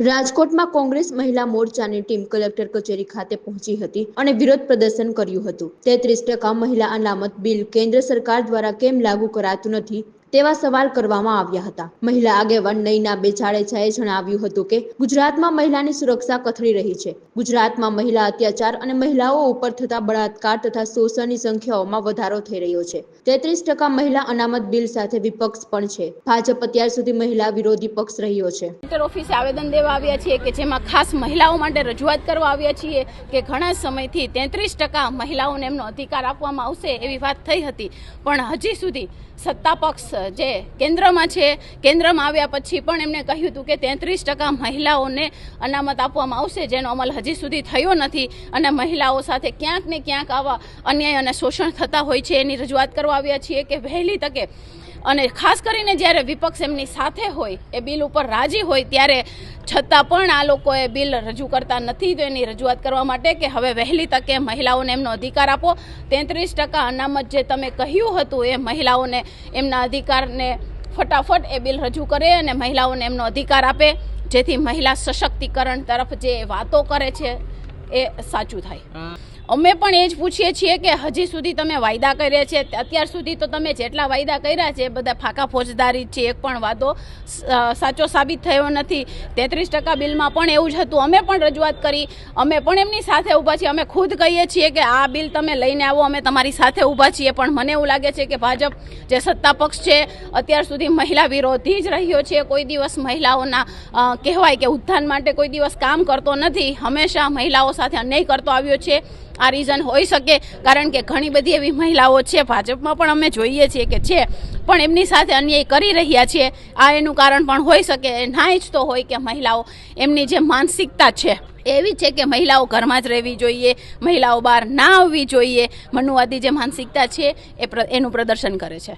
રાજકોટમાં કોંગ્રેસ મહિલા મોરચાની ટીમ કલેક્ટર કચેરી ખાતે પહોંચી હતી અને વિરોધ પ્રદર્શન કર્યું હતું. તેત્રીસ ટકા મહિલા અનામત બિલ કેન્દ્ર સરકાર દ્વારા કેમ લાગુ કરાતું નથી? તેવા સવાલ કરવામાં આવ્યા હતા. મહિલા આગેવાન નૈના બેચાળેછાએ જણાવ્યું હતું કે, ગુજરાતમાં મહિલાની સુરક્ષા કથળી રહી છે. ગુજરાતમાં મહિલા અત્યાચાર અને મહિલાઓ ઉપર થતા બળાત્કાર તથા શોષણની સંખ્યાઓમાં વધારો થઈ રહ્યો છે. તેત્રીસ ટકા મહિલા અનામત બિલ સાથે વિપક્ષ પણ છે. ભાજપ અત્યાર સુધી મહિલા વિરોધી પક્ષ રહ્યો છે. ઓફિસે આવેદન દેવા આવ્યા છીએ કે જેમાં ખાસ મહિલાઓ માટે રજૂઆત કરવા આવ્યા છીએ કે ઘણા સમયથી તેત્રીસ ટકા મહિલાઓને એમનો અધિકાર આપવામાં આવશે એવી વાત થઈ હતી. પણ હજી સુધી સત્તા પક્ષ જે કેન્દ્રમાં છે, કેન્દ્રમાં આવ્યા પછી પણ એમને કહ્યું હતું કે તેત્રીસ ટકા મહિલાઓને અનામત આપવામાં આવશે, જેનો અમલ હજી સુધી થયો નથી. અને મહિલાઓ સાથે ક્યાંક ને ક્યાંક આવા અન્યાય અને શોષણ થતા હોય છે. એની રજૂઆત કરવા આવ્યા છીએ કે વહેલી તકે અને ખાસ કરીને જ્યારે વિપક્ષ એમની સાથે હોય, એ બિલ ઉપર રાજી હોય, ત્યારે છતાં પણ આ લોકોએ બિલ રજૂ કરતા નથી. તો એની રજૂઆત કરવા માટે કે હવે વહેલી તકે મહિલાઓને એમનો અધિકાર આપો. તેત્રીસ ટકા અનામત જે તમે કહ્યું હતું, એ મહિલાઓને એમના અધિકારને ફટાફટ એ બિલ રજૂ કરે અને મહિલાઓને એમનો અધિકાર આપે. જેથી મહિલા સશક્તિકરણ તરફ જે વાતો કરે છે એ સાચું થાય. અમે પણ એ જ પૂછીએ છીએ કે હજી સુધી તમે વાયદા કર્યા છે, અત્યાર સુધી તો તમે જેટલા વાયદા કર્યા છે બધા ફાકા ફોજદારી છે, એક પણ વાદો સાચો સાબિત થયો નથી. તેત્રીસ ટકા બિલમાં પણ એવું જ હતું. અમે પણ રજૂઆત કરી. અમે પણ એમની સાથે ઊભા છીએ. અમે ખુદ કહીએ છીએ કે આ બિલ તમે લઈને આવો, અમે તમારી સાથે ઊભા છીએ. પણ મને એવું લાગે છે કે ભાજપ જે સત્તા પક્ષ છે, અત્યાર સુધી મહિલા વિરોધી જ રહ્યો છે. કોઈ દિવસ મહિલાઓના કહેવાય કે ઉત્થાન માટે કોઈ દિવસ કામ કરતો નથી. હંમેશા મહિલાઓ સાથે અન્યાય કરતો આવ્યો છે. આ રીઝન હોઈ શકે કારણ કે ઘણી બધી એવી મહિલાઓ છે, ભાજપમાં પણ અમે જોઈએ છીએ કે છે, પણ એમની સાથે અન્યાય કરી રહ્યા છે. આ એનું કારણ પણ હોઈ શકે ના ઈચ્છતો હોય કે મહિલાઓ એમની જે માનસિકતા છે, એવી છે કે મહિલાઓ ઘરમાં જ રહેવી જોઈએ, મહિલાઓ બહાર ના આવવી જોઈએ. મનુવાદી જે માનસિકતા છે, એ એનું પ્રદર્શન કરે છે.